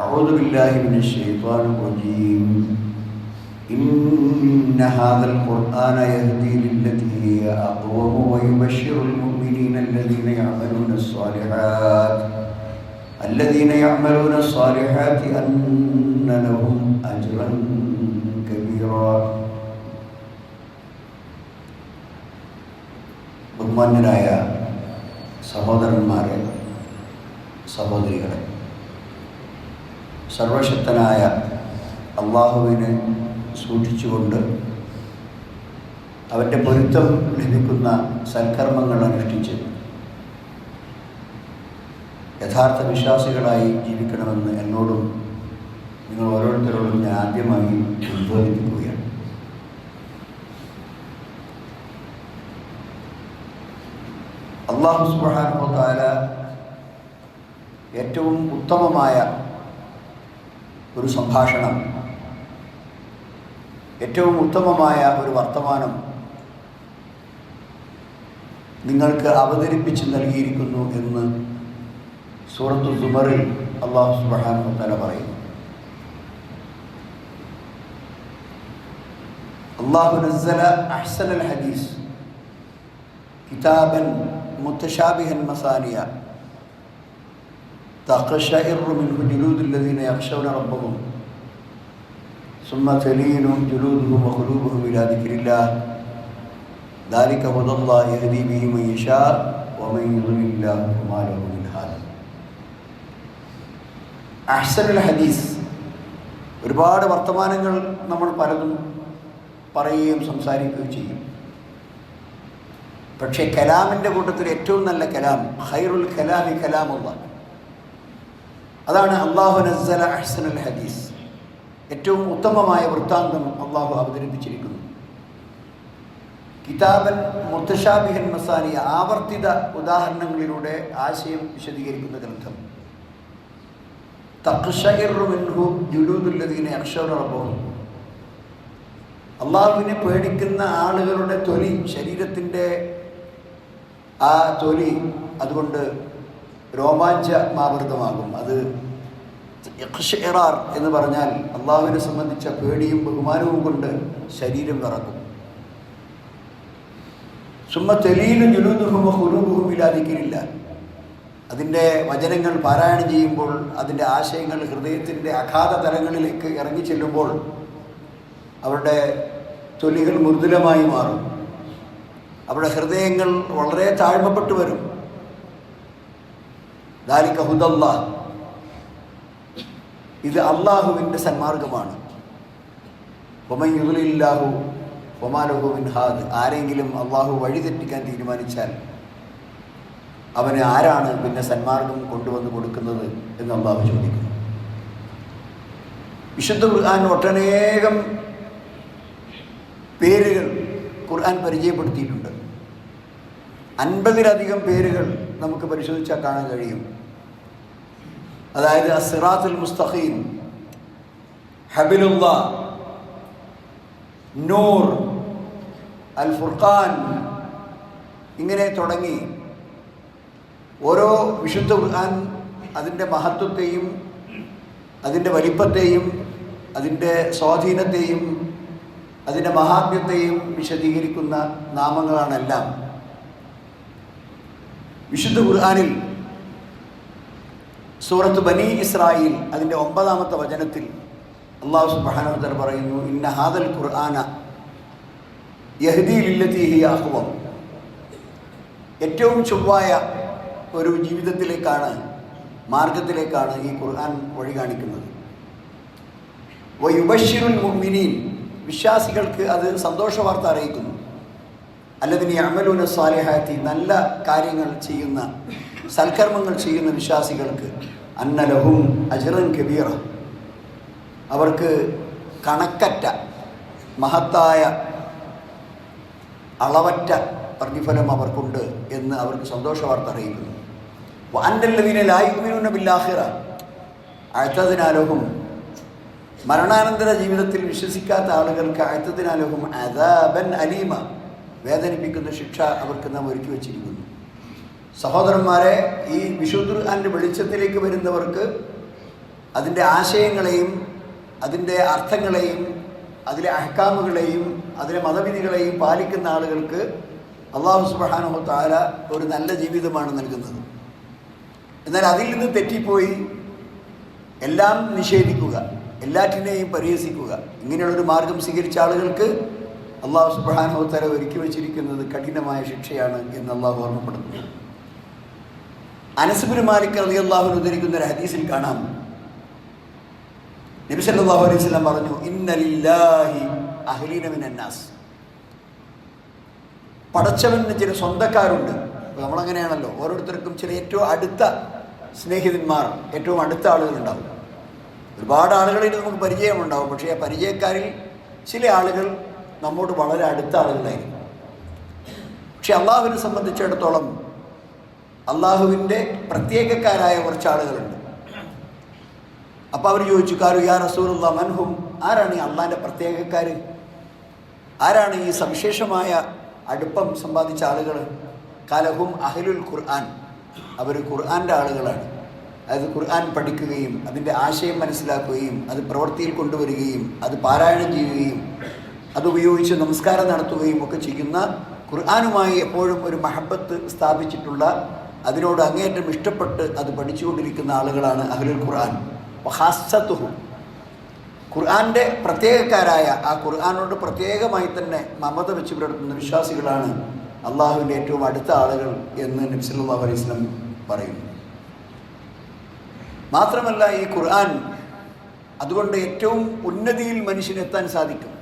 أعوذ بالله من الشيطان الرجيم إن هذا القرآن يهدي للتي هي أقوم ويبشر المؤمنين الذين يعملون الصالحات الذين يعملون الصالحات أن لهم أجرا كبيرا ബഹുമാന്യരായ സഹോദരന്മാരെ സഹോദരികളെ സർവശക്തനായ അള്ളാഹുവിനെ സൂക്ഷിച്ചുകൊണ്ട് അവന്റെ പൊരുത്തം ലഭിക്കുന്ന സൽക്കർമ്മങ്ങൾ അനുഷ്ഠിച്ച് യഥാർത്ഥ വിശ്വാസികളായി ജീവിക്കണമെന്ന് എന്നോടും നിങ്ങൾ ഓരോരുത്തരോടും ഞാൻ ആദ്യമായി ഉദ്ബോധിപ്പിക്കുകയാണ്. അള്ളാഹു സുബാനുഭവത്താല ഏറ്റവും ഉത്തമമായ ഒരു സംഭാഷണം. ഏറ്റവും ഉത്തമമായ ഒരു വർത്തമാനം നിങ്ങൾക്ക് അവതരിപ്പിച്ച് നൽകിയിരിക്കുന്നു എന്ന് സൂറത്തു സുമറിൽ അള്ളാഹു സുബാൻ തല പറയുന്നു. അള്ളാഹു നസ്സല അഹ്സൻ അൽ ഹദീസ് കിതാബൻ മുത്തശാബിഹൻ മസാനിയ تقشعر منه جلود الذين يخشون ربهم ثم تلين جلودهم وقلوبهم إلى ذكر الله ذلك هدى الله يهدي به من يشاء ومن يضلل الله فما له من هاد അഹ്സനുൽ ഹദീസ് ഒരുപാട് വർത്തമാനങ്ങൾ നമ്മൾ പലതും പറയുകയും സംസാരിക്കുകയും ചെയ്യും പക്ഷേ കലാമിൻ്റെ കൂട്ടത്തിൽ ഏറ്റവും നല്ല കലാം ഖൈറുൽ കലാമി കലാമുള്ള അതാണ് അള്ളാഹു നസ്സല അഹ്സനൽ ഹദീസ്. ഏറ്റവും ഉത്തമമായ വൃത്താന്തം അള്ളാഹു അവതരിപ്പിച്ചിരിക്കുന്നു. കിതാബൻ മുത്തഷാബിഹൻ മസാനി ആവർത്തിത ഉദാഹരണങ്ങളിലൂടെ ആശയം വിശദീകരിക്കുന്ന ഗ്രന്ഥം. തഖ്ഷഇറുമിൻഹു ജുലൂദുല്ലദീന റബ്ബഹും. അള്ളാഹുവിനെ പേടിക്കുന്ന ആളുകളുടെ തൊലി ശരീരത്തിന്റെ ആ തൊലി അതുകൊണ്ട് രോമാഞ്ചമാവൃതമാകും. അത് ഇറാർ എന്ന് പറഞ്ഞാൽ അള്ളാഹുവിനെ സംബന്ധിച്ച പേടിയും ബഹുമാനവും കൊണ്ട് ശരീരം വിറക്കും സുമ്മ തെലീലും ജുലൂദുഹും ഹുലൂബുഹും ഇല്ലാതിരിക്കില്ല അതിന്റെ വചനങ്ങൾ പാരായണം ചെയ്യുമ്പോൾ അതിന്റെ ആശയങ്ങൾ ഹൃദയത്തിന്റെ അഗാധ തലങ്ങളിലേക്ക് ഇറങ്ങി ചെല്ലുമ്പോൾ അവരുടെ തൊലികൾ മൃദുലമായി മാറും. അവരുടെ ഹൃദയങ്ങൾ വളരെ താഴ്മപ്പെട്ടു വരും. ദാലിക ഹുദല്ല ഇത് അള്ളാഹുവിന്റെ സന്മാർഗമാണ്. ഒമയുലില്ലാഹു ഒമാലുഹുവിൻ ഹാദ്. ആരെങ്കിലും അള്ളാഹു വഴിതെറ്റിക്കാൻ തീരുമാനിച്ചാൽ അവന് ആരാണ് പിന്നെ സന്മാർഗം കൊണ്ടുവന്ന് കൊടുക്കുന്നത് എന്ന് അള്ളാഹു ചോദിക്കുന്നു. വിശുദ്ധ ഖുർആൻ ഒട്ടനേകം പേരുകൾ ഖുർആൻ പരിചയപ്പെടുത്തിയിട്ടുണ്ട്. അൻപതിലധികം പേരുകൾ നമുക്ക് പരിശോധിച്ചാൽ കാണാൻ കഴിയും. അതായത് അസിറാത്തുൽ മുസ്തഖീം ഹബിലുള്ള നൂർ അൽ ഫുർഖാൻ ഇങ്ങനെ തുടങ്ങി ഓരോ വിശുദ്ധ ഖുർആൻ അതിന്റെ മഹത്വത്തെയും അതിന്റെ വലിപ്പത്തെയും അതിന്റെ സ്വാധീനത്തെയും അതിന്റെ മഹാത്മ്യത്തെയും വിശദീകരിക്കുന്ന നാമങ്ങളാണെല്ലാം. വിശുദ്ധ ഖുർആാനിൽ സൂറത്ത് ബനി ഇസ്രായേൽ അതിന്റെ ഒമ്പതാമത്തെ വചനത്തിൽ അള്ളാഹു സുബാനോദർ പറയുന്നു ഇന്ന ഹാദൽ ഖുർആാന യഹ്ദീലില്ലത്തിഹിയാഹുവം ഏറ്റവും ചൊവ്വായ ഒരു ജീവിതത്തിലേക്കാണ് മാർഗത്തിലേക്കാണ് ഈ ഖുർആൻ വഴി കാണിക്കുന്നത്. വയുബഷിറുൽ മുഅ്മിനീൻ വിശ്വാസികൾക്ക് അത് സന്തോഷ വാർത്ത അറിയിക്കുന്നു. അല്ലതിന് അമലൂന സ്വാലിഹാത്തി നല്ല കാര്യങ്ങൾ ചെയ്യുന്ന സൽക്കർമ്മങ്ങൾ ചെയ്യുന്ന വിശ്വാസികൾക്ക് അന്നലഹും അജറൻ കബീറ. അവർക്ക് കണക്കറ്റ മഹത്തായ അളവറ്റ പ്രതിഫലം അവർക്കുണ്ട് എന്ന് അവർക്ക് സന്തോഷ വാർത്ത അറിയിക്കുന്നു. വാൻഡല്ലതിനെ ലായുമിനുന്ന ബില്ലാഹിറ. അഴുത്തതിനാലോഹും മരണാനന്തര ജീവിതത്തിൽ വിശ്വസിക്കാത്ത ആളുകൾക്ക് അഴുത്തതിനാലോഹും അദാബൻ അലീമ. വേദനിപ്പിക്കുന്ന ശിക്ഷ അവർക്ക് നാം ഒരുക്കി വച്ചിരിക്കുന്നു. സഹോദരന്മാരെ ഈ വിശുദ്ധ വെളിച്ചത്തിലേക്ക് വരുന്നവർക്ക് അതിന്റെ ആശയങ്ങളെയും അതിന്റെ അർത്ഥങ്ങളെയും അതിലെ അഹ്കാമുകളെയും അതിലെ മതവിധികളെയും പാലിക്കുന്ന ആളുകൾക്ക് അള്ളാഹു സുബാനുഹു താല ഒരു നല്ല ജീവിതമാണ് നൽകുന്നത്. എന്നാൽ അതിൽ നിന്ന് തെറ്റിപ്പോയി എല്ലാം നിഷേധിക്കുക എല്ലാറ്റിനെയും പരിഹസിക്കുക ഇങ്ങനെയുള്ളൊരു മാർഗം സ്വീകരിച്ച ആളുകൾക്ക് അള്ളാഹു തല ഒരുക്കി വച്ചിരിക്കുന്നത് കഠിനമായ ശിക്ഷയാണ് എന്ന് അള്ളാഹു ഓർമ്മപ്പെടുന്നു അനസുബിന് മാലിക് അലി അള്ളാഹു ഉദ്ധരിക്കുന്ന ഒരു ഹദീസിൽ കാണാം. നബി സല്ലല്ലാഹു അലൈഹി വസല്ലം പറഞ്ഞു പടച്ചവന് ചില സ്വന്തക്കാരുണ്ട്. നമ്മളങ്ങനെയാണല്ലോ ഓരോരുത്തർക്കും ചില ഏറ്റവും അടുത്ത സ്നേഹിതന്മാർ ഏറ്റവും അടുത്ത ആളുകളുണ്ടാവും ഒരുപാട് ആളുകളിൽ നമുക്ക് പരിചയമുണ്ടാവും പക്ഷേ ആ പരിചയക്കാരിൽ ചില ആളുകൾ നമ്മോട് വളരെ അടുത്ത ആളുകളായിരിക്കും. പക്ഷെ അള്ളാഹുവിനെ സംബന്ധിച്ചിടത്തോളം അള്ളാഹുവിന്റെ പ്രത്യേകക്കാരായ കുറച്ച് ആളുകളുണ്ട്. അപ്പോൾ അവർ ചോദിച്ചു കാരു യാ റസൂലുള്ള മൻഹും ആരാണ് ഈ അള്ളാഹിന്റെ പ്രത്യേകക്കാർ ആരാണ് ഈ സവിശേഷമായ അടുപ്പം സമ്പാദിച്ച ആളുകൾ കലഹും അഹലുൽ ഖുർആൻ. അവർ ഖുർആന്റെ ആളുകളാണ്. അതായത് ഖുർആൻ പഠിക്കുകയും അതിന്റെ ആശയം മനസ്സിലാക്കുകയും അത് പ്രവൃത്തിയിൽ കൊണ്ടുവരികയും അത് പാരായണം ചെയ്യുകയും അത് ഉപയോഗിച്ച് നമസ്കാരം നടത്തുകയും ഒക്കെ ചെയ്യുന്ന ഖുർആാനുമായി എപ്പോഴും ഒരു മഹബത്ത് സ്ഥാപിച്ചിട്ടുള്ള അതിനോട് അങ്ങേയറ്റം ഇഷ്ടപ്പെട്ട് അത് പഠിച്ചുകൊണ്ടിരിക്കുന്ന ആളുകളാണ് അഹ്ലുൽ ഖുർആൻ. ഹാസ്സത്തുഹു ഖുർആാന്റെ പ്രത്യേകക്കാരായ ആ ഖുർആാനോട് പ്രത്യേകമായി തന്നെ മമത വെച്ച് പുലർത്തുന്ന വിശ്വാസികളാണ് അള്ളാഹുവിന്റെ ഏറ്റവും അടുത്ത ആളുകൾ എന്ന് നബ്സല്ലാ അലൈഹി സ്വലം പറയുന്നു. മാത്രമല്ല ഈ ഖുർആൻ അതുകൊണ്ട് ഏറ്റവും ഉന്നതിയിൽ മനുഷ്യനെത്താൻ സാധിക്കും.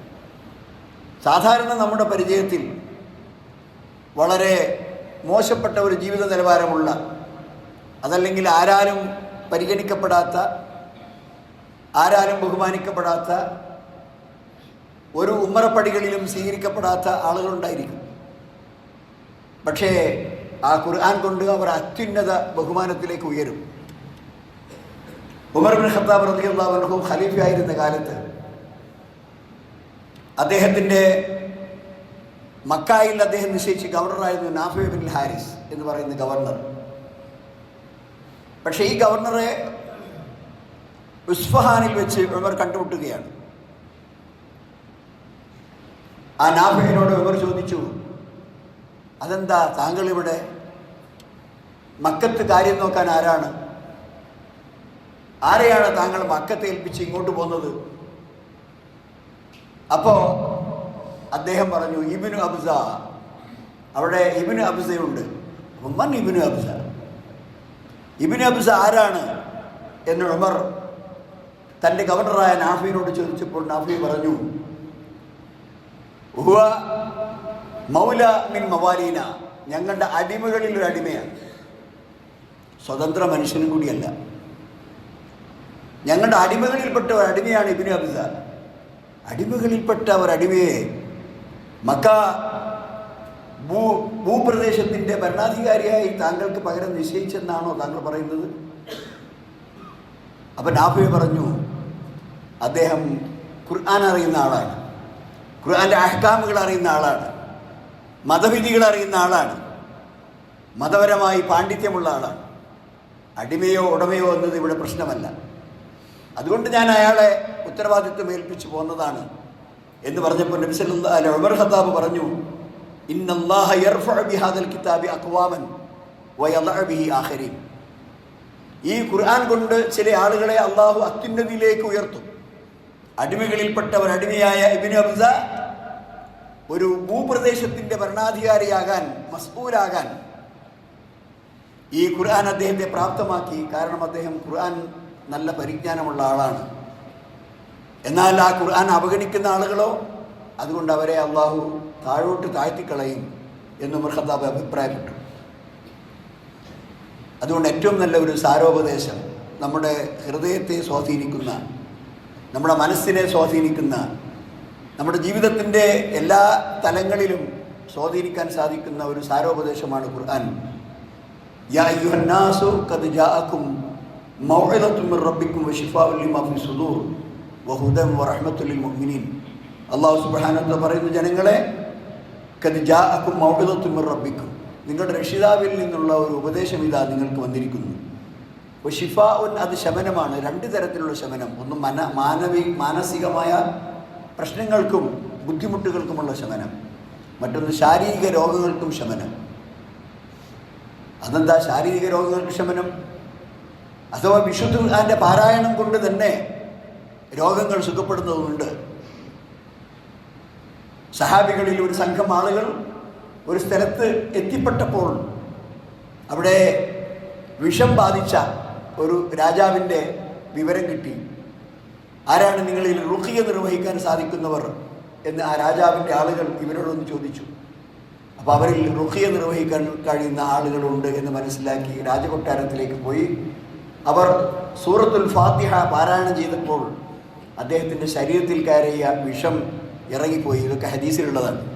സാധാരണ നമ്മുടെ പരിചയത്തിൽ വളരെ മോശപ്പെട്ട ഒരു ജീവിത നിലവാരമുള്ള അതല്ലെങ്കിൽ ആരാലും പരിഗണിക്കപ്പെടാത്ത ആരാലും ബഹുമാനിക്കപ്പെടാത്ത ഒരു ഉമ്മറപ്പടികളിലും സ്വീകരിക്കപ്പെടാത്ത ആളുകളുണ്ടായിരിക്കും. പക്ഷേ ആ ഖുർആൻ കൊണ്ട് അവർ അത്യുന്നത ബഹുമാനത്തിലേക്ക് ഉയരും. ഉമർ ബിൻ ഖത്താബ് റളിയല്ലാഹു ഖലീഫയായിരുന്ന കാലത്ത് അദ്ദേഹത്തിന്റെ മക്കായിൽ അദ്ദേഹം നിശ്ചയിച്ച് ഗവർണറായിരുന്നു നാഫെ ബിൻ ഹാരിസ് എന്ന് പറയുന്ന ഗവർണർ. പക്ഷേ ഈ ഗവർണറെ ഉസ്ഫഹാനിൽ വെച്ച് ഇവർ കണ്ടുമുട്ടുകയാണ്. ആ നാഫിനോട് ഇവർ ചോദിച്ചു അതെന്താ താങ്കൾ ഇവിടെ? മക്കത്ത് കാര്യം നോക്കാൻ ആരാണ്? ആരെയാണ് താങ്കൾ മക്കത്ത് ഏൽപ്പിച്ച് ഇങ്ങോട്ട് പോകുന്നത് അപ്പോൾ അദ്ദേഹം പറഞ്ഞു ഇബിനു അബ്സ അവിടെ ഇബിനു അബ്സയുണ്ട്. ഉമ്മൻ ഇബിനു അബ്സ. ഇബിനു അബ്സ ആരാണ് എന്ന് ഉമർ തന്റെ ഗവർണറായ നാഫിയോട് ചോദിച്ചപ്പോൾ നാഫി പറഞ്ഞു മൗല മിൻ മവാലീന ഞങ്ങളുടെ അടിമകളിൽ ഒരു അടിമയാണ്. സ്വതന്ത്ര മനുഷ്യനും കൂടിയല്ല. ഞങ്ങളുടെ അടിമകളിൽപ്പെട്ട ഒരു അടിമയാണ് ഇബിനു അബ്സ. അടിമകളിൽപ്പെട്ട അടിമയെ മക്ക ഭൂ ഭൂപ്രദേശത്തിന്റെ ഭരണാധികാരിയായി താങ്കൾക്ക് പകരം നിശ്ചയിച്ചെന്നാണോ താങ്കൾ പറയുന്നത്? അപ്പം നാഫിയെ പറഞ്ഞു അദ്ദേഹം ഖുർആൻ അറിയുന്ന ആളാണ്. ഖുർആന്റെ അഹ്കാമുകൾ അറിയുന്ന ആളാണ്. മതവിധികൾ അറിയുന്ന ആളാണ്. മതപരമായി പാണ്ഡിത്യമുള്ള ആളാണ്. അടിമയോ ഉടമയോ എന്നത് ഇവിടെ പ്രശ്നമല്ല. അതുകൊണ്ട് ഞാൻ അയാളെ ഉത്തരവാദിത്വം ഏൽപ്പിച്ചു പോന്നതാണ് എന്ന് പറഞ്ഞപ്പോൾ അല്ല ഉമർ ഖത്താബ് പറഞ്ഞു കിതാബി ഈ ഖുർആൻ കൊണ്ട് ചില ആളുകളെ അള്ളാഹു അത്യുന്നതിയിലേക്ക് ഉയർത്തും. അടിമകളിൽപ്പെട്ട ഒരു അടിമയായ ഇബിന് അബ്സ ഒരു ഭൂപ്രദേശത്തിന്റെ ഭരണാധികാരിയാകാൻ മസ്ബൂലാകാൻ ഈ ഖുർആൻ അദ്ദേഹത്തെ പ്രാപ്തമാക്കി. കാരണം അദ്ദേഹം ഖുർആൻ നല്ല പരിജ്ഞാനമുള്ള ആളാണ്. എന്നാൽ ആ ഖുർആൻ അവഗണിക്കുന്ന ആളുകളോ? അതുകൊണ്ട് അവരെ അള്ളാഹു താഴോട്ട് താഴ്ത്തിക്കളയും എന്ന് ഉമർ ഖത്താബ് അഭിപ്രായപ്പെട്ടു. അതുകൊണ്ട് ഏറ്റവും നല്ല ഒരു സാരോപദേശം നമ്മുടെ ഹൃദയത്തെ സ്വാധീനിക്കുന്ന നമ്മുടെ മനസ്സിനെ സ്വാധീനിക്കുന്ന നമ്മുടെ ജീവിതത്തിന്റെ എല്ലാ തലങ്ങളിലും സ്വാധീനിക്കാൻ സാധിക്കുന്ന ഒരു സാരോപദേശമാണ് ഖുർആൻ. യാ റബ്ബിക്കും വശിഫാഉ ലിമാ വഹുദൻ വറഹ്മത്തുൽ ലിൽ മുഅ്മിനീൻ. അല്ലാഹു സുബ്ഹാനഹു വ പറയുന്ന ജനങ്ങളെ മൗഇദത്തും മിർ റബ്ബിക്കും. നിങ്ങളുടെ രക്ഷിതാവിൽ നിന്നുള്ള ഒരു ഉപദേശം ഇതാ നിങ്ങൾക്ക് വന്നിരിക്കുന്നു. ഷിഫ ഉൻ അത് ശമനമാണ്. രണ്ട് തരത്തിലുള്ള ശമനം. ഒന്ന് മന മാനവി മാനസികമായ പ്രശ്നങ്ങൾക്കും ബുദ്ധിമുട്ടുകൾക്കുമുള്ള ശമനം. മറ്റൊന്ന് ശാരീരിക രോഗങ്ങൾക്കും ശമനം. അതെന്താ ശാരീരിക രോഗങ്ങൾക്ക് ശമനം? അഥവാ വിശുദ്ധ അതിന്റെ പാരായണം കൊണ്ട് തന്നെ രോഗങ്ങൾ സുഖപ്പെടുന്നതുമുണ്ട്. സഹാബികളിൽ ഒരു സംഘം ആളുകൾ ഒരു സ്ഥലത്ത് എത്തിപ്പെട്ടപ്പോൾ അവിടെ വിഷം ബാധിച്ച ഒരു രാജാവിന്റെ വിവരം കിട്ടി. ആരാണ് നിങ്ങളിൽ റുഖിയ നിർവഹിക്കാൻ സാധിക്കുന്നവർ എന്ന് ആ രാജാവിന്റെ ആളുകൾ ഇവരോടൊന്ന് ചോദിച്ചു. അപ്പോൾ അവരിൽ റുഖിയ നിർവഹിക്കാൻ കഴിയുന്ന ആളുകളുണ്ട് എന്ന് മനസ്സിലാക്കി രാജകൊട്ടാരത്തിലേക്ക് പോയി. അവർ സൂറത്തുൽ ഫാത്തിഹ പാരായണം ചെയ്തപ്പോൾ അദ്ദേഹത്തിന്റെ ശരീരത്തിൽ കയറിയ വിഷം ഇറങ്ങിപ്പോയി. ഇതൊക്കെ ഹദീസിലുള്ളതാണ്.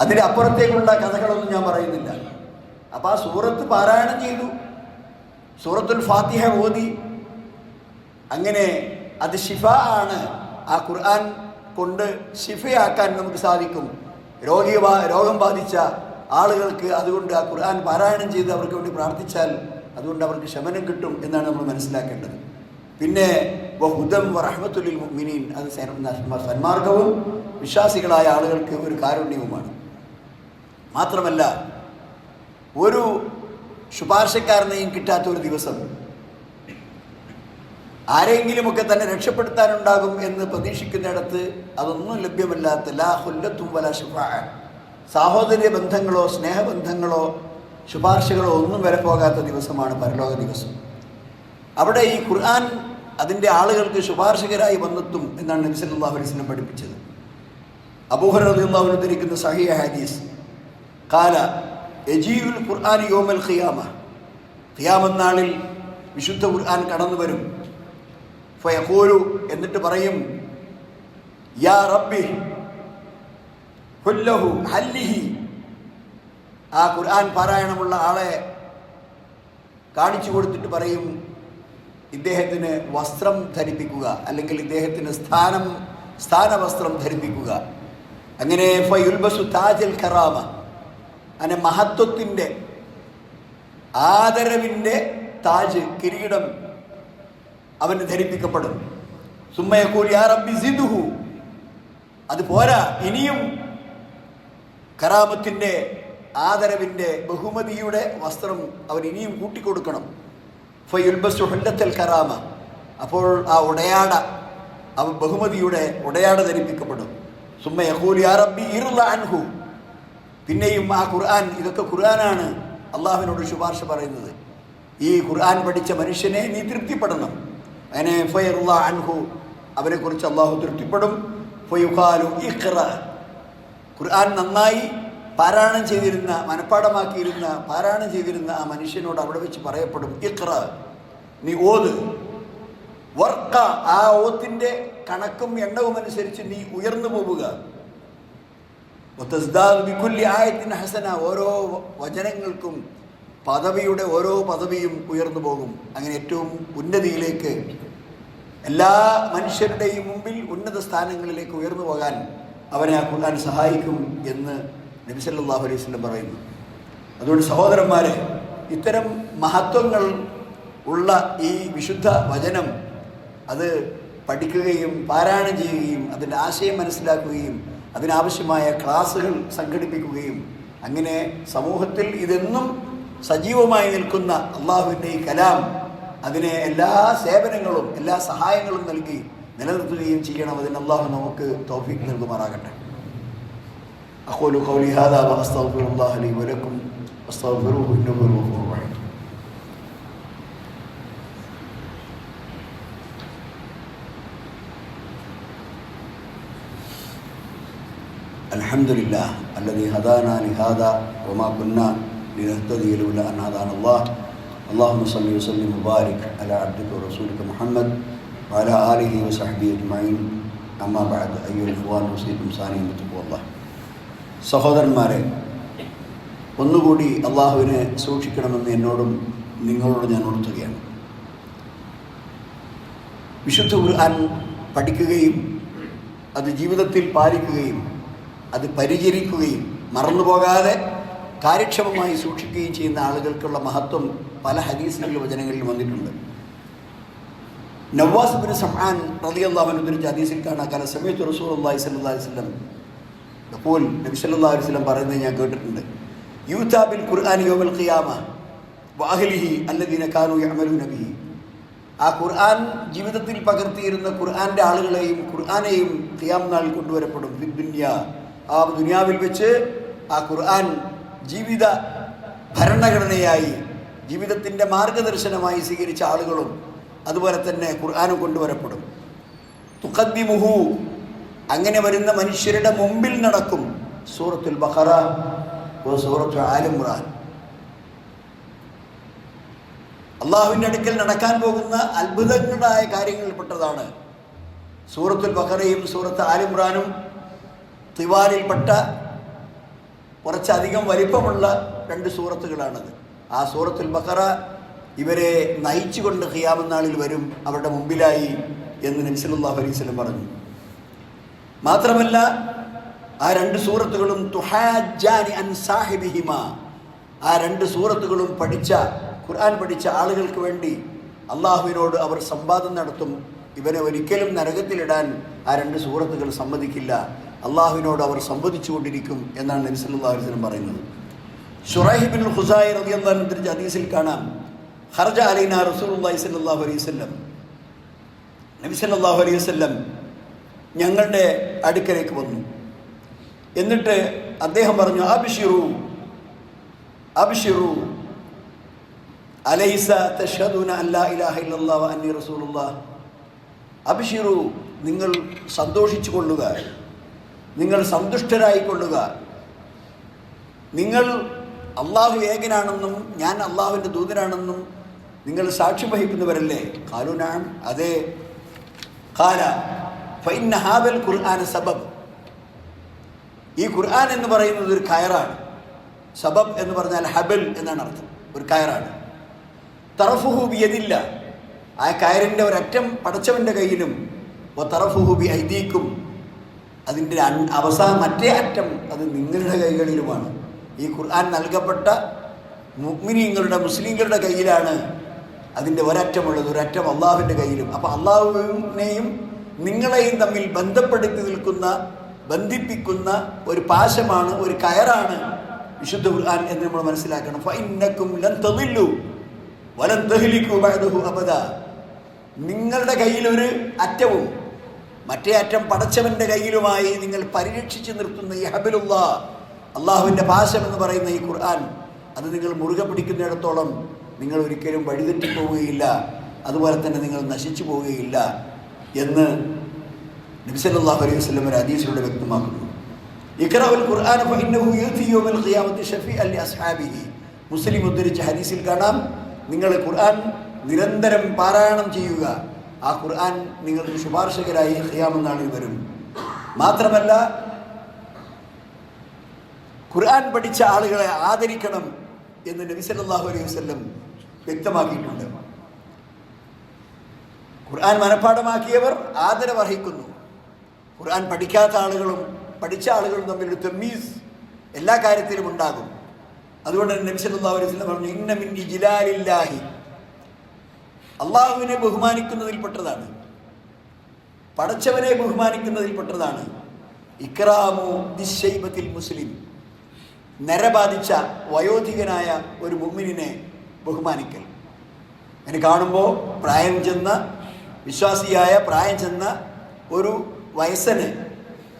അതിന്റെ അപ്പുറത്തേക്കുള്ള കഥകളൊന്നും ഞാൻ പറയുന്നില്ല. അപ്പം ആ സൂറത്ത് പാരായണം ചെയ്തു. സൂറത്തുൽ ഫാത്തിഹ ഓതി. അങ്ങനെ അത് ഷിഫ ആണ്. ആ ഖുർആൻ കൊണ്ട് ഷിഫയാക്കാൻ നമുക്ക് സാധിക്കും. രോഗി രോഗം ബാധിച്ച ആളുകൾക്ക് അതുകൊണ്ട് ആ ഖുർആൻ പാരായണം ചെയ്ത് അവർക്ക് വേണ്ടി പ്രാർത്ഥിച്ചാൽ അതുകൊണ്ട് അവർക്ക് ശമനം കിട്ടും എന്നാണ് നമ്മൾ മനസ്സിലാക്കേണ്ടത്. പിന്നെ ബഹുദം റഹ്മത്തുലിൽ മുഅ്മിനീൻ അത് സന്മാർഗവും വിശ്വാസികളായ ആളുകൾക്ക് ഒരു കാരുണ്യവുമാണ്. മാത്രമല്ല ഒരു ശുപാർശക്കാരനെയും കിട്ടാത്ത ഒരു ദിവസം ആരെങ്കിലുമൊക്കെ തന്നെ രക്ഷപ്പെടുത്താനുണ്ടാകും എന്ന് പ്രതീക്ഷിക്കുന്നിടത്ത് അതൊന്നും ലഭ്യമല്ലാത്ത ലാ ഹുല്ലത്തും വല ശുഫാ സാഹോദര്യ ബന്ധങ്ങളോ സ്നേഹബന്ധങ്ങളോ ശുപാർശകളോ ഒന്നും വരെ പോകാത്ത ദിവസമാണ് പരലോക ദിവസം. അവിടെ ഈ ഖുർആൻ അതിന്റെ ആളുകൾക്ക് ശുപാർശകരായി വന്നെത്തും എന്നാണ് നബി സല്ലല്ലാഹു അലൈഹി വസല്ലം പഠിപ്പിച്ചത്. അബൂഹർ അൻഹു ധരിക്കുന്ന സഹിയ ഹദീസ് കാല എജീവുൽ ഖുർആൻ യോമൽ ഖിയാമ ഖിയാമെന്നാളിൽ നാളിൽ വിശുദ്ധ ഖുർആൻ കടന്നു വരും. ഫയഖൂലു എന്നിട്ട് പറയും യാ റബ്ബി ഹുല്ലഹു ഹല്ലിഹി ആ ഖുർആൻ പാരായണമുള്ള ആളെ കാണിച്ചു കൊടുത്തിട്ട് പറയും ഇദ്ദേഹത്തിന് വസ്ത്രം ധരിപ്പിക്കുക അല്ലെങ്കിൽ ഇദ്ദേഹത്തിന് സ്ഥാനം സ്ഥാനവസ്ത്രം ധരിപ്പിക്കുക. അങ്ങനെ ഫയുൽബസു താജൽ ഖറാമ അങ്ങനെ മഹത്വത്തിന്റെ ആദരവിന്റെ താജ് കിരീടം അവന് ധരിപ്പിക്കപ്പെടും. സുമ്മയെ യാ റബ്ബി സിദുഹു. അത് പോരാ ഇനിയും കറാമത്തിന്റെ ആദരവിന്റെ ബഹുമതിയുടെ വസ്ത്രം അവൻ ഇനിയും കൂട്ടിക്കൊടുക്കണം. ഫയുൽബസു ഹുല്ലത്തൽ കറാമ. അപ്പോൾ ആ ഉടയാട അവ ബഹുമതിയുടെ ഉടയാട ധരിപ്പിക്കപ്പെടും. സുമ്മ പിന്നെയും ആ ഖുർആൻ ഇതൊക്കെ ഖുർആനാണ് അള്ളാഹുവിനോട് ശുപാർശ പറയുന്നത്. ഈ ഖുർആൻ പഠിച്ച മനുഷ്യനെ നീ തൃപ്തിപ്പെടണം. അങ്ങനെ ഫയറുള്ള അൻഹു. അവരെക്കുറിച്ച് അള്ളാഹു തൃപ്തിപ്പെടും. ഫയുഖാലു ഇഖ്റ. ഖുർആൻ നന്നായി പാരായണം ചെയ്തിരുന്ന മനഃപ്പാടമാക്കിയിരുന്ന പാരായണം ചെയ്തിരുന്ന ആ മനുഷ്യനോട് അവിടെ വെച്ച് പറയപ്പെടും ഇഖ്റ നീ ഓത്. വർക്ക ആ ഓത്തിന്റെ കണക്കും എണ്ണവും അനുസരിച്ച് നീ ഉയർന്നു പോവുക. ആയത്തിന് ഹസന ഓരോ വചനങ്ങൾക്കും പദവിയുടെ ഓരോ പദവിയും ഉയർന്നു പോകും. അങ്ങനെ ഏറ്റവും ഉന്നതിയിലേക്ക് എല്ലാ മനുഷ്യരുടെയും മുമ്പിൽ ഉന്നത സ്ഥാനങ്ങളിലേക്ക് ഉയർന്നു പോകാൻ അവനെ ആ സഹായിക്കും എന്ന് നബി സല്ലല്ലാഹു അലൈഹി വസല്ലം പറയുന്നു. അതുകൊണ്ട് സഹോദരന്മാരെ ഇത്തരം മഹത്വങ്ങൾ ഉള്ള ഈ വിശുദ്ധ വചനം അത് പഠിക്കുകയും പാരായണം ചെയ്യുകയും അതിന്റെ ആശയം മനസ്സിലാക്കുകയും അതിനാവശ്യമായ ക്ലാസ്സുകൾ സംഘടിപ്പിക്കുകയും അങ്ങനെ സമൂഹത്തിൽ ഇതെന്നും സജീവമായി നിൽക്കുന്ന അള്ളാഹുവിന്റെ ഈ കലാം അതിനെ എല്ലാ സേവനങ്ങളും എല്ലാ സഹായങ്ങളും നൽകി നിലനിർത്തുകയും ചെയ്യണം. അതിന് അള്ളാഹു നമുക്ക് തോഫിക്ക് നൽകുമാറാകട്ടെ. أقول قولي هذا وأستغفر الله لي ولكم. واستغفروه إنه هو الغفور الرحيم. الحمد لله الذي هدانا لهذا وما كنا لنهتدي لولا أن هدانا الله. اللهم صل وسلم وبارك على عبدك ورسولك محمد وعلى آله وصحبه أجمعين. أما بعد أيها الإخوان أوصيكم ثانيا بتقوى الله. സഹോദരന്മാരെ ഒന്നുകൂടി അള്ളാഹുവിനെ സൂക്ഷിക്കണമെന്ന് എന്നോടും നിങ്ങളോട് ഞാൻ ഓർത്തുകയാണ്. വിശുദ്ധ ഖുർആൻ പഠിക്കുകയും അത് ജീവിതത്തിൽ പാലിക്കുകയും അത് പരിചരിക്കുകയും മറന്നുപോകാതെ കാര്യക്ഷമമായി സൂക്ഷിക്കുകയും ചെയ്യുന്ന ആളുകൾക്കുള്ള മഹത്വം പല ഹദീസുകളിലും വചനങ്ങളിൽ വന്നിട്ടുണ്ട്. നവാസ് ബിൻ സഹാൻ റളിയല്ലാഹു അൻഹു ഉദ്ധരിച്ച ഹദീസിൽ കാണാൻ കല സമയത്ത് സ്വല്ലല്ലാഹി അലൈഹി വസല്ലം അപ്പോൾ നബി സല്ലല്ലാഹു അലൈഹി വസല്ലം പറയുന്നത് ഞാൻ കേട്ടിട്ടുണ്ട്. യൂതാബിൽ ഖുർആൻ യൗമൽ ഖിയാമ വാഹലിഹി അല്ലദീന കാനു യഅമലൂന ബിഹി. ആ ഖുർആൻ ജീവിതത്തിൽ പകർത്തിയിരുന്ന ഖുർആന്റെ ആളുകളെയും ഖുർആനെയും ഖിയാം നാൾ കൊണ്ടുവരപ്പെടും. ദുനിയ. ആ ദുനിയാവിൽ വെച്ച് ആ ഖുർആൻ ജീവിത ഭരണഘടനയായി ജീവിതത്തിന്റെ മാർഗദർശനമായി സ്വീകരിച്ച ആളുകളും അതുപോലെ തന്നെ ഖുർആാനും കൊണ്ടുവരപ്പെടും. തുഖദ്ദിമുഹു അങ്ങനെ വരുന്ന മനുഷ്യരുടെ മുമ്പിൽ നടക്കും സൂറത്തുൽ ബഹറ സൂറത്തുൽ സൂറത്തു ആലിമ്രാൻ അള്ളാഹുവിന്റെ അടുക്കൽ നടക്കാൻ പോകുന്ന അത്ഭുതങ്ങളായ കാര്യങ്ങളിൽപ്പെട്ടതാണ് സൂറത്തുൽ ബഹറയും സൂറത്ത് ആലിമ്രാനും തിവാരിൽപ്പെട്ട കുറച്ചധികം വലിപ്പമുള്ള രണ്ട് സൂറത്തുകളാണത്. ആ സൂറത്തുൽ ബഹറ ഇവരെ നയിച്ചുകൊണ്ട് ഖിയാമനാളിൽ വരും അവരുടെ മുമ്പിലായി എന്ന് നബിസല്ലാഹു അലൈഹി പറഞ്ഞു. മാത്രമല്ല ആ രണ്ട് സൂറത്തുകളും തുഹാജാനി അൻ സാഹിബിഹിമ. ആ രണ്ട് സൂറത്തുകളും പഠിച്ച ഖുർആൻ പഠിച്ച ആളുകൾക്ക് വേണ്ടി അള്ളാഹുവിനോട് അവർ സംവാദം നടത്തും. ഇവനെ ഒരിക്കലും നരകത്തിലിടാൻ ആ രണ്ട് സൂറത്തുകൾ സമ്മതിക്കില്ല. അള്ളാഹുവിനോട് അവർ സംവദിച്ചു കൊണ്ടിരിക്കും എന്നാണ് നബി അലൈഹി വസല്ലം പറയുന്നത്. ഷുറൈഹിബിൻ ഹുസായി അൻഹു ഉദ്ധരിച്ച ഹദീസിൽ കാണാം. ഹർജ അലീന റസൂലുള്ളാഹി സ്വല്ലല്ലാഹു അലൈഹി വസല്ലം. നബി സല്ലല്ലാഹു അലൈഹി വസല്ലം ഞങ്ങളുടെ അടുക്കലേക്ക് വന്നു. എന്നിട്ട് അദ്ദേഹം പറഞ്ഞു അബിഷിറു അബിഷിറു അലൈസ തഷ്ഹദുന അല്ലാ ഇലാഹ അന്നി റസൂലുള്ള. അബിഷിറു നിങ്ങൾ സന്തോഷിച്ചു കൊള്ളുക. നിങ്ങൾ സന്തുഷ്ടരായിക്കൊള്ളുക നിങ്ങൾ അള്ളാഹു ഏകനാണെന്നും ഞാൻ അള്ളാഹുവിന്റെ ദൂതനാണെന്നും നിങ്ങൾ സാക്ഷി വഹിക്കുന്നവരല്ലേ? കാലുനാൻ അതെ. കാല ഫൈന ഹാബൽ ഖുർആൻ സബബ്. ഈ ഖുർആൻ എന്ന് പറയുന്നത് ഒരു കയറാണ് സബബ് എന്ന് പറഞ്ഞാൽ ഹബൽ എന്നാണ് അർത്ഥം. ഒരു കയറാണ് തറഫുഹൂബി ബിയതില്ല ആ കയറിന്റെ ഒരറ്റം പടച്ചവന്റെ കയ്യിലും ഓ തറഫുഹൂബി ഐതീക്കും അതിന്റെ അവസാന മറ്റേ അറ്റം അത് നിങ്ങളുടെ കൈകളിലുമാണ്. ഈ ഖുർആൻ നൽകപ്പെട്ട മുഗ്മിനീങ്ങളുടെ മുസ്ലിങ്ങളുടെ കയ്യിലാണ് അതിന്റെ ഒരറ്റമുള്ളത്. ഒരറ്റം അള്ളാഹുവിന്റെ കയ്യിലും. അപ്പോൾ അള്ളാഹുവിനെയും നിങ്ങളെയും തമ്മിൽ ബന്ധപ്പെടുത്തി നിൽക്കുന്ന ബന്ധിപ്പിക്കുന്ന ഒരു പാശമാണ് ഒരു കയറാണ് വിശുദ്ധ ഖുർആൻ എന്ന് നമ്മൾ മനസ്സിലാക്കണം. ലൻ വലൻ തഹ്ലിക്കു ബഅദഹു അബദ. നിങ്ങളുടെ കയ്യിലൊരു അറ്റവും മറ്റേ അറ്റം പടച്ചവന്റെ കയ്യിലുമായി നിങ്ങൾ പരിരക്ഷിച്ചു നിർത്തുന്ന ഈ ഹബിലുള്ള അള്ളാഹുവിന്റെ പാശം എന്ന് പറയുന്ന ഈ ഖുർആൻ അത് നിങ്ങൾ മുറുകെ പിടിക്കുന്നിടത്തോളം നിങ്ങൾ ഒരിക്കലും വഴിതെറ്റി പോവുകയില്ല അതുപോലെ തന്നെ നിങ്ങൾ നശിച്ചു പോവുകയില്ല. എന്ന് നബ്സല്ലാഹു അലൈഹി വസ്ലം ഒരു ഹദീസിലൂടെ വ്യക്തമാക്കുന്നു. ഇഖ്റാഉൽ ഖുർആൻ ഫഇന്നഹു ഖിയാമത്തി മുസ്ലിം ഉദ്ധരിച്ച ഹദീസിൽ കാണാം നിങ്ങൾ ഖുർആൻ നിരന്തരം പാരായണം ചെയ്യുക. ആ ഖുർആൻ നിങ്ങൾക്ക് ശുപാർശകരായി ഹിയാമെന്നാണ് വരും. മാത്രമല്ല ഖുർആൻ പഠിച്ച ആളുകളെ ആദരിക്കണം എന്ന് നബി സല്ലല്ലാഹു അലൈഹി വസല്ലം വ്യക്തമാക്കിയിട്ടുണ്ട്. ഖുർആൻ മനഃപ്പാഠമാക്കിയവർ ആദരവർഹിക്കുന്നു ഖുർആൻ പഠിക്കാത്ത ആളുകളും പഠിച്ച ആളുകളും തമ്മിലൊരു തെമ്മീസ് എല്ലാ കാര്യത്തിലും ഉണ്ടാകും. അതുകൊണ്ട് തന്നെ നബി സല്ലല്ലാഹു അലൈഹി പറഞ്ഞു ഇന്ന മിൻ ഇജ്ലാലില്ലാഹി. അള്ളാഹുവിനെ ബഹുമാനിക്കുന്നതിൽപ്പെട്ടതാണ് പടച്ചവനെ ബഹുമാനിക്കുന്നതിൽപ്പെട്ടതാണ് ഇക്രാമു ദിശൈബത്തിൽ മുസ്ലിം. നരബാധിച്ച വയോധികനായ ഒരു മുമ്മിനെ ബഹുമാനിക്കൽ. അതിന് കാണുമ്പോൾ പ്രായം ചെന്ന വിശ്വാസിയായ പ്രായം ചെന്ന ഒരു വയസ്സനെ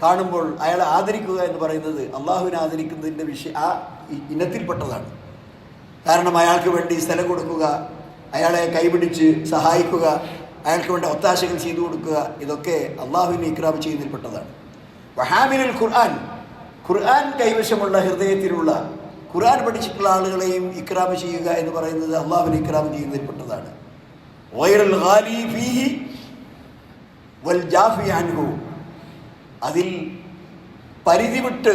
കാണുമ്പോൾ അയാളെ ആദരിക്കുക എന്ന് പറയുന്നത് അള്ളാഹുവിനെ ആദരിക്കുന്നതിന്റെ വിഷയ ആ ഇനത്തിൽപ്പെട്ടതാണ്. കാരണം അയാൾക്ക് വേണ്ടി സ്ഥലം കൊടുക്കുക അയാളെ കൈപിടിച്ച് സഹായിക്കുക അയാൾക്ക് വേണ്ടി ഒത്താശകൾ ചെയ്തു കൊടുക്കുക ഇതൊക്കെ അള്ളാഹുവിനെ ഇക്രാബ് ചെയ്യുന്നതിൽപ്പെട്ടതാണ് വഹാമിനുൽ ഖുർആൻ ഖുർആൻ കൈവശമുള്ള ഹൃദയത്തിലുള്ള ഖുർആൻ പഠിച്ചിട്ടുള്ള ആളുകളെയും ഇക്രാം ചെയ്യുക എന്ന് പറയുന്നത് അള്ളാഹുവിനെ ഇക്രാം ചെയ്യുന്നതിൽപ്പെട്ടതാണ്. അതിൽ പരിധി വിട്ട്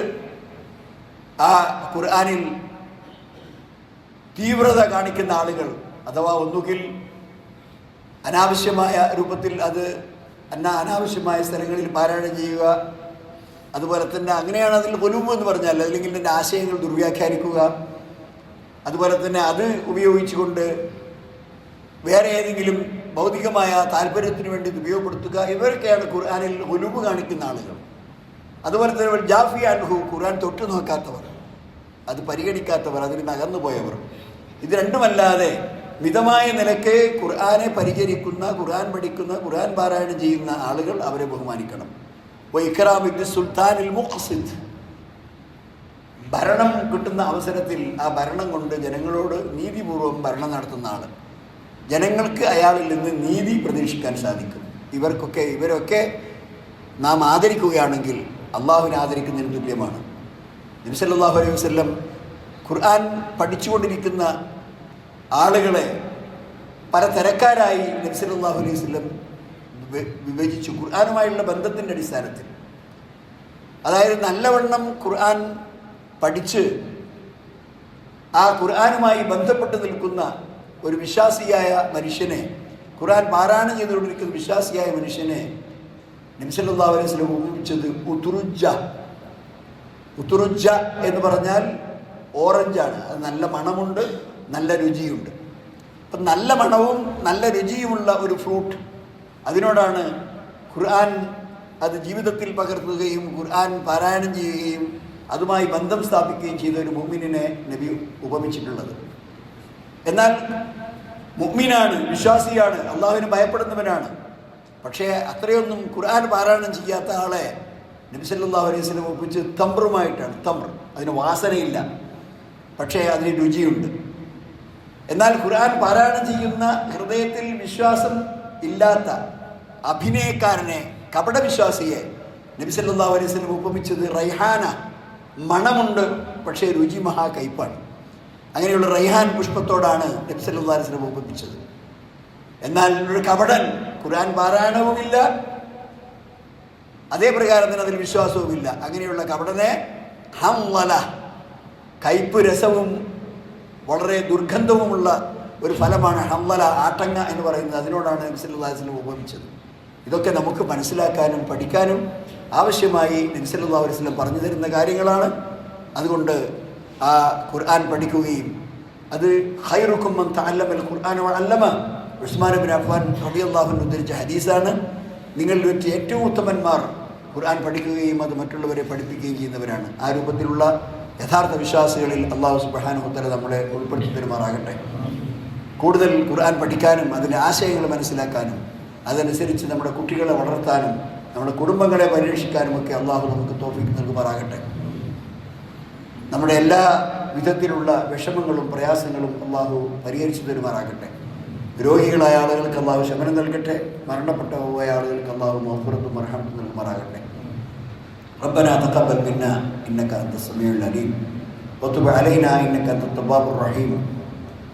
ആ ഖുർആാനിൽ തീവ്രത കാണിക്കുന്ന ആളുകൾ അഥവാ ഒന്നുകിൽ അനാവശ്യമായ രൂപത്തിൽ അത് അന്ന അനാവശ്യമായ സ്ഥലങ്ങളിൽ പാരായണം ചെയ്യുക അതുപോലെ തന്നെ അങ്ങനെയാണ് അതിൽ പൊലുമു എന്ന് പറഞ്ഞാൽ അല്ലെങ്കിൽ എന്റെ ആശയങ്ങൾ ദുർവ്യാഖ്യാനിക്കുക അതുപോലെ തന്നെ അത് ഉപയോഗിച്ചുകൊണ്ട് വേറെ ഏതെങ്കിലും ഭൗതികമായ താല്പര്യത്തിന് വേണ്ടി ഉപയോഗപ്പെടുത്തുക ഇവരൊക്കെയാണ് ഖുർആാനിൽ ഒലുവ് കാണിക്കുന്ന ആളുകൾ. അതുപോലെ തന്നെ ജാഫി അൻഹു ഖുർആൻ തൊട്ടു നോക്കാത്തവർ അത് പരിഗണിക്കാത്തവർ അതിന് നകർന്നു പോയവർ. ഇത് രണ്ടുമല്ലാതെ മിതമായ നിലയ്ക്ക് ഖുർആാനെ പരിചരിക്കുന്ന ഖുർആൻ പഠിക്കുന്ന ഖുർആൻ പാരായണം ചെയ്യുന്ന ആളുകൾ അവരെ ബഹുമാനിക്കണം. വൈഖറാമിദ് സുൽത്താനിൽ മുഖസിദ്. ഭരണം കിട്ടുന്ന അവസരത്തിൽ ആ ഭരണം കൊണ്ട് ജനങ്ങളോട് നീതിപൂർവം ഭരണം നടത്തുന്ന ആൾ ജനങ്ങൾക്ക് അയാളിൽ നിന്ന് നീതി പ്രതീക്ഷിക്കാൻ സാധിക്കും. ഇവർക്കൊക്കെ ഇവരൊക്കെ നാം ആദരിക്കുകയാണെങ്കിൽ അള്ളാഹുവിനെ ആദരിക്കുന്നതിന് തുല്യമാണ്. നബിസല്ലാഹു അലൈഹി വസ്ല്ലം ഖുർആൻ പഠിച്ചുകൊണ്ടിരിക്കുന്ന ആളുകളെ പല തരക്കാരായി നബിസല്ലാഹു അലൈഹി വസ്ല്ലം വിഭ- വിഭജിച്ചു ഖുർആാനുമായുള്ള ബന്ധത്തിന്റെ അടിസ്ഥാനത്തിൽ. അതായത് നല്ലവണ്ണം ഖുർആൻ പഠിച്ച് ആ ഖുർആാനുമായി ബന്ധപ്പെട്ട് നിൽക്കുന്ന ഒരു വിശ്വാസിയായ മനുഷ്യനെ ഖുർആൻ പാരായണം ചെയ്തുകൊണ്ടിരിക്കുന്ന വിശ്വാസിയായ മനുഷ്യനെ നിംസല്ലാ അലൈഹി സ്വലം ഉപയോഗിച്ചത് ഉത്തുറുജ ഉത്തുറുജ എന്ന് പറഞ്ഞാൽ ഓറഞ്ചാണ് അത് നല്ല മണമുണ്ട് നല്ല രുചിയുണ്ട്. അപ്പം നല്ല മണവും നല്ല രുചിയുമുള്ള ഒരു ഫ്രൂട്ട് അതിനോടാണ് ഖുർആൻ അത് ജീവിതത്തിൽ പകർത്തുകയും ഖുർആൻ പാരായണം ചെയ്യുകയും അതുമായി ബന്ധം സ്ഥാപിക്കുകയും ചെയ്ത ഒരു മുഅ്മിനിനെ നബി ഉപമിച്ചിട്ടുള്ളത്. എന്നാൽ മുഗ്മിനാണ് വിശ്വാസിയാണ് അള്ളാഹുവിന് ഭയപ്പെടുന്നവനാണ്. പക്ഷേ അത്രയൊന്നും ഖുർആൻ പാരായണം ചെയ്യാത്ത ആളെ നബി സല്ലല്ലാഹു അലൈഹി വസല്ലം ഒപ്പിച്ച് തമ്പ്രുമായിട്ടാണ് തമ്പ്ർ അതിന് വാസനയില്ല. പക്ഷേ അതിന് രുചിയുണ്ട്. എന്നാൽ ഖുർആൻ പാരായണം ചെയ്യുന്ന ഹൃദയത്തിൽ വിശ്വാസം ഇല്ലാത്ത അഭിനയക്കാരനെ കപടവിശ്വാസിയെ നബി സല്ലല്ലാഹു അലൈഹി വസല്ലം ഉപമിച്ചത് റൈഹാന. മണമുണ്ട് പക്ഷേ രുചി മഹാ കയ്പാണ്. അങ്ങനെയുള്ള റൈഹാൻ പുഷ്പത്തോടാണ് നബി ഒപ്പിപ്പിച്ചത് എന്നാൽ ഒരു കപടൻ ഖുർആൻ പാരായണവുമില്ല. അതേ പ്രകാരം തന്നെ അതിൽ വിശ്വാസവുമില്ല. അങ്ങനെയുള്ള കപടനെ ഹം വല കയ്പ് രസവും വളരെ ദുർഗന്ധവുമുള്ള ഒരു ഫലമാണ് ഹംവല ആട്ടങ്ങ എന്ന് പറയുന്നത്. അതിനോടാണ് നബി സല്ലല്ലാഹു അലൈഹി വസല്ലം ഉപമിച്ചത് ഇതൊക്കെ നമുക്ക് മനസ്സിലാക്കാനും പഠിക്കാനും ആവശ്യമായി നബി അലൈഹി വസല്ലം പറഞ്ഞു തരുന്ന കാര്യങ്ങളാണ്. അതുകൊണ്ട് ആ ഖുർആൻ പഠിക്കുകയും അത് ഹൈറുക്കും തഅല്ലമൽ ഖുർആന വഅല്ലമ. ഉസ്മാൻ ബിൻ അഫ്ഫാൻ റളിയല്ലാഹു അൻഹു ഉദ്ധരിച്ച ഹദീസാണ്. നിങ്ങളിൽ വെച്ച് ഏറ്റവും ഉത്തമന്മാർ ഖുർആൻ പഠിക്കുകയും അത് മറ്റുള്ളവരെ പഠിപ്പിക്കുകയും ചെയ്യുന്നവരാണ്. ആ രൂപത്തിലുള്ള യഥാർത്ഥ വിശ്വാസികളിൽ അള്ളാഹു സുബ്ഹാനഹു നമ്മളെ ഉൾപ്പെടുത്തി തരുമാറാകട്ടെ. കൂടുതൽ ഖുർആൻ പഠിക്കാനും അതിന്റെ ആശയങ്ങൾ മനസ്സിലാക്കാനും അതനുസരിച്ച് നമ്മുടെ കുട്ടികളെ വളർത്താനും നമ്മുടെ കുടുംബങ്ങളെ പരിരക്ഷിക്കാനും ഒക്കെ അള്ളാഹു നമുക്ക് തോഫിക്ക് നൽകുമാറാകട്ടെ. നമ്മുടെ എല്ലാ വിധത്തിലുള്ള വിഷമങ്ങളും പ്രയാസങ്ങളും അള്ളാഹു പരിഹരിച്ചു തരുമാറാകട്ടെ രോഗികളായ ആളുകൾക്ക് അള്ളാഹു ശമനം നൽകട്ടെ മരണപ്പെട്ട പോയ ആളുകൾക്ക് അള്ളാഹു മഹഫുറത്തും മർഹമത്തും നൽകുമാറാകട്ടെ ربنا تقبل منا انك انت السميع العليم وتب علينا انك انت التواب الرحيم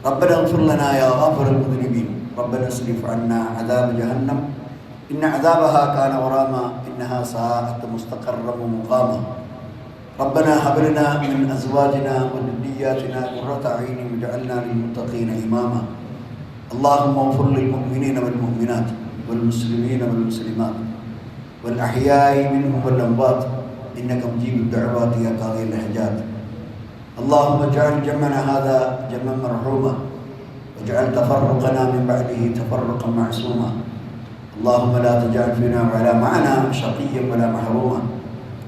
ربنا اغفر لنا يا غافر المذنبين ربنا اصرف عنا عذاب جهنم ان عذابها كان غراما انها ساءت مستقرا ومقاما ربنا هب لنا من أزواجنا وذرياتنا قرة اعين واجعلنا للمتقين إماما. اللهم اغفر للمؤمنين والمؤمنات والمسلمين والمسلمات والأحياء منهم والأموات. إنك مجيب الدعوات يا قاضي الحاجات اللهم اجعل جمعنا هذا جمعا مرحوما واجعل تفرقنا من بعده تفرقا معصوما. اللهم لا تجعل فينا ولا معنا شقيا ولا محروما.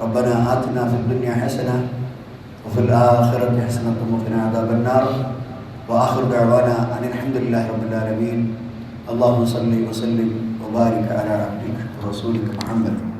ربنا آتنا في الدنيا حسنة وفي الآخرة حسنة وقنا عذاب النار. وآخر دعوانا أن الحمد لله رب العالمين. اللهم صل وسلم وبارك على عبدك ورسولك محمد.